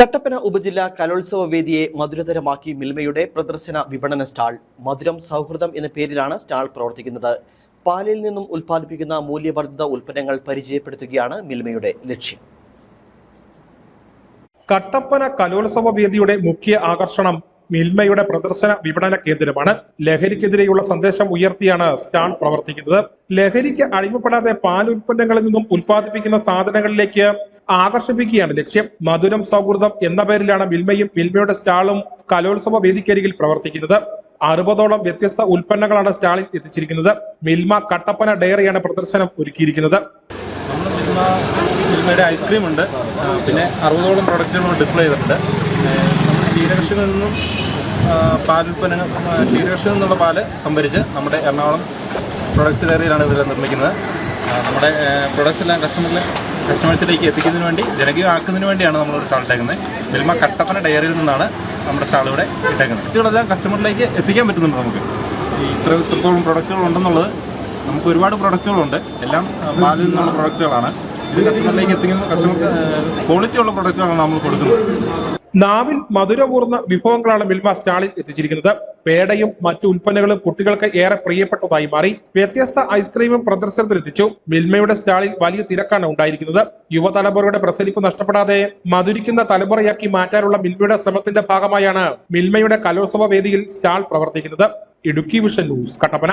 കട്ടപ്പന ഉപജില്ല കലോത്സവ വേദിയെ മധുരതരമാക്കി മിൽമയുടെ പ്രദർശന വിപണന സ്റ്റാൾ മധുരം സൗഹൃദം എന്ന പേരിലാണ് സ്റ്റാൾ പ്രവർത്തിക്കുന്നത്. പാലിൽ നിന്നും ഉൽപ്പാദിപ്പിക്കുന്ന മൂല്യവർദ്ധിത ഉൽപ്പന്നങ്ങൾ പരിചയപ്പെടുത്തുകയാണ് മിൽമയുടെ ലക്ഷ്യം. കട്ടപ്പന കലോത്സവ വേദിയുടെ മുഖ്യ ആകർഷണം മിൽമയുടെ പ്രദർശന വിപണന കേന്ദ്രമാണ്. ലഹരിക്കെതിരെയുള്ള സന്ദേശം ഉയർത്തിയാണ് സ്റ്റാൾ പ്രവർത്തിക്കുന്നത്. ലഹരിക്ക് അടിമപ്പെടാതെ പാൽ ഉൽപ്പന്നങ്ങളിൽ നിന്നും ഉൽപ്പാദിപ്പിക്കുന്ന സാധനങ്ങളിലേക്ക് ആകർഷിപ്പിക്കുകയാണ്. ലക്ഷ്യം മധുരം സൗഹൃദം എന്ന പേരിലാണ് മിൽമയും മിൽമയുടെ സ്റ്റാളും കലോത്സവ വേദിക്കരികിൽ പ്രവർത്തിക്കുന്നത്. അറുപതോളം വ്യത്യസ്ത ഉൽപ്പന്നങ്ങളാണ് സ്റ്റാളിൽ എത്തിച്ചിരിക്കുന്നത്. മിൽമ കട്ടപ്പന ഡയറിയാണ് പ്രദർശനം ഒരുക്കിയിരിക്കുന്നത്. മിൽമയുടെ ഐസ്ക്രീം ഉണ്ട്. പിന്നെ അറുപതോളം പ്രൊഡക്റ്റുകൾ ഡിസ്പ്ലേ ചെയ്തിട്ടുണ്ട്. ഏ, നിന്നും പാലുൽപ്പന്നങ്ങൾ ആ, നിന്നുള്ള പാൽ സംഭരിച്ച് നമ്മുടെ എറണാകുളം പ്രൊഡക്ട്സ് ഡയറിയിലാണ് ഇതെല്ലാം നിർമ്മിക്കുന്നത്. നമ്മുടെ പ്രൊഡക്ട്സ് എല്ലാം കസ്റ്റമറിൽ കസ്റ്റമേഴ്സിലേക്ക് എത്തിക്കുന്നതിന് വേണ്ടി ജനകീയമാക്കുന്നതിന് വേണ്ടിയാണ് നമ്മൾ സ്റ്റാൾ ഇട്ടേക്കുന്നത്. മിൽമ കട്ടപ്പന ഡയറിയിൽ നിന്നാണ് നമ്മുടെ സ്റ്റാൾ ഇവിടെ ഇട്ടേക്കുന്നത്. കുട്ടികളെല്ലാം കസ്റ്റമറിലേക്ക് എത്തിക്കാൻ പറ്റുന്നുണ്ട് നമുക്ക്. ഇത്ര ഇത്രത്തോളം പ്രൊഡക്റ്റുകൾ ഉണ്ടെന്നുള്ളത് നമുക്ക് ഒരുപാട് പ്രൊഡക്റ്റുകളുണ്ട് എല്ലാം പാലിൽ നിന്നുള്ള പ്രൊഡക്റ്റുകളാണ് ഇത് കസ്റ്റമറിലേക്ക് എത്തിക്കുന്ന കസ്റ്റമർക്ക് ക്വാളിറ്റി ഉള്ള പ്രൊഡക്റ്റുകളാണ് നമ്മൾ കൊടുക്കുന്നത്. നാവിൽ മധുരപൂർണ വിഭവങ്ങളാണ് മിൽമ സ്റ്റാളിൽ എത്തിച്ചിരിക്കുന്നത്. പേടയും മറ്റു ഉൽപ്പന്നങ്ങളും കുട്ടികൾക്ക് ഏറെ പ്രിയപ്പെട്ടതായി മാറി. വ്യത്യസ്ത ഐസ്ക്രീമും പ്രദർശനത്തിലെത്തിച്ചു മിൽമയുടെ സ്റ്റാളിൽ വലിയ തിരക്കാണ് ഉണ്ടായിരിക്കുന്നത്. യുവതലമുറയുടെ പ്രസരിപ്പ് നഷ്ടപ്പെടാതെ മധുരിക്കുന്ന തലമുറയാക്കി മാറ്റാനുള്ള മിൽമയുടെ ശ്രമത്തിന്റെ ഭാഗമായാണ് മിൽമയുടെ കലോത്സവ വേദിയിൽ സ്റ്റാൾ പ്രവർത്തിക്കുന്നത്. Idukki vision news Kattappana.